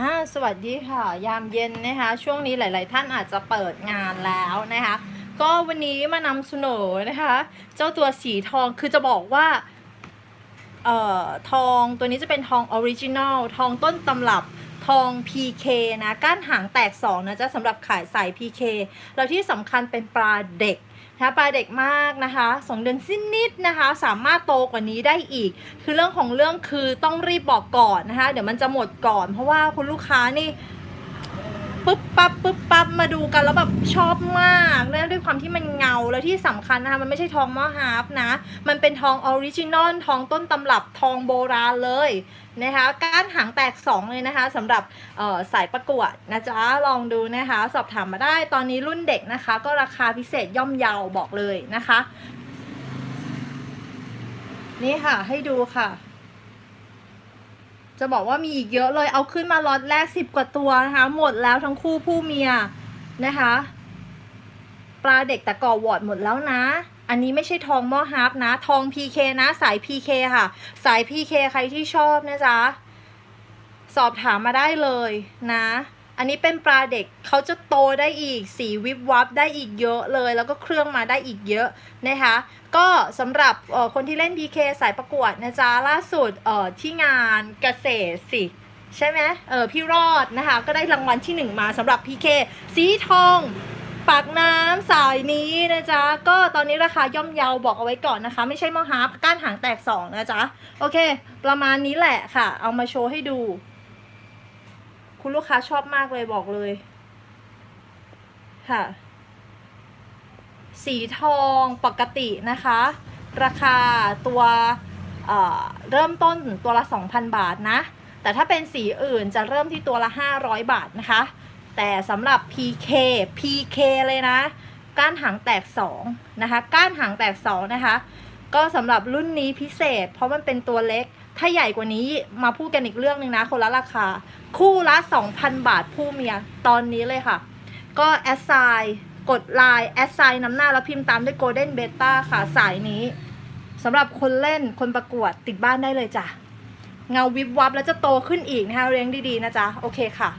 อ่าสวัสดีค่ะ ยามเย็นนะคะ ช่วงนี้หลาย ๆ ท่านอาจจะเปิดงานแล้วนะคะ ก็วันนี้มานำเสนอนะคะ เจ้าตัวสีทองคือจะบอกว่า เอ่อ ทองตัวนี้จะเป็นทองออริจินอล ทองต้นตำรับ ทอง PK นะก้านหางแตกสองนะจ๊ะสำหรับขายสาย PK แล้วที่สำคัญเป็นปลาเด็กนะปลาเด็กมากนะคะสองเดือนสิ้นนิดนะคะ สามารถโตกว่านี้ได้อีก คือเรื่องของเรื่องคือต้องรีบบอกก่อนนะคะ เดี๋ยวมันจะหมดก่อน เพราะว่าคุณลูกค้านี่ ปุ๊บปั๊บปุ๊บปั๊บมาดูกันแล้วแบบชอบมากและด้วยความที่มันเงาแล้วที่สำคัญนะคะมันไม่ใช่ทองมอฮาร์ฟนะ มันเป็นทองออริจินอลทองต้นตำรับทองโบราณเลยนะคะก้านหางแตกสองเลยนะคะสำหรับสายประกวดนะจ๊ะลองดูนะคะ สอบถามมาได้ตอนนี้รุ่นเด็กนะคะ ก็ราคาพิเศษย่อมเยาบอกเลยนะคะ นี่ค่ะให้ดูค่ะ จะบอกว่ามีอีกเยอะเลยเอาขึ้นมาล็อตแรกสิบกว่าตัวนะคะ หมดแล้วทั้งคู่ผู้เมียนะคะ ปลาเด็กแต่ก่อวอดหมดแล้วนะ อันนี้ไม่ใช่ทองหม้อฮาร์ฟนะ ทอง PK นะ สาย PK ค่ะ สาย PK ใครที่ชอบนะจ๊ะ สอบถามมาได้เลยนะ อันนี้เป็นปลาเด็กเขาจะโตได้อีก สีวิบวับได้อีกเยอะเลย แล้วก็เครื่องมาได้อีกเยอะนะคะ ก็สำหรับคนที่เล่น PK สายประกวดนะจ๊ะล่าสุดที่งานเกษตรสิใช่ไหมเออพี่รอดนะคะ ก็ได้รางวัลที่หนึ่งมาสำหรับ PK สีทองปากน้ำสายนี้นะจ๊ะ ก็ตอนนี้ราคาย่อมเยาบอกเอาไว้ก่อนนะคะ ไม่ใช่มอฮาร์ฟก้านหางแตกสองนะจ๊ะ โอเค ประมาณนี้แหละค่ะ เอามาโชว์ให้ดู คุณลูกค้าชอบมากเลยบอกเลย ค่ะ สีทองปกตินะคะ ราคาตัวเเริ่มต้นตัวละ 2,000 บาทนะ แต่ถ้าเป็นสีอื่นจะเริ่มที่ตัวละ 500 บาทนะคะ แต่สำหรับ PK PK เลยนะ ก้านหางแตก 2 นะคะ ก้านหางแตก 2 นะคะ ก็สำหรับรุ่นนี้พิเศษ เพราะมันเป็นตัวเล็ก ถ้าใหญ่กว่านี้มาพูดกันอีกเรื่องหนึ่งนะคนละราคา คู่ละ 2,000 บาทผู้เมียตอนนี้เลยค่ะ ก็แอสไซน์กดไลน์แอสไซน์นำหน้าแล้วพิมพ์ตามด้วยโกลเด้นเบต้าค่ะสายนี้สำหรับคนเล่นคนประกวดติดบ้านได้เลยจ้ะ เงาวิบวับแล้วจะโตขึ้นอีกนะคะเลี้ยงดีๆนะจ๊ะ โอเคค่ะ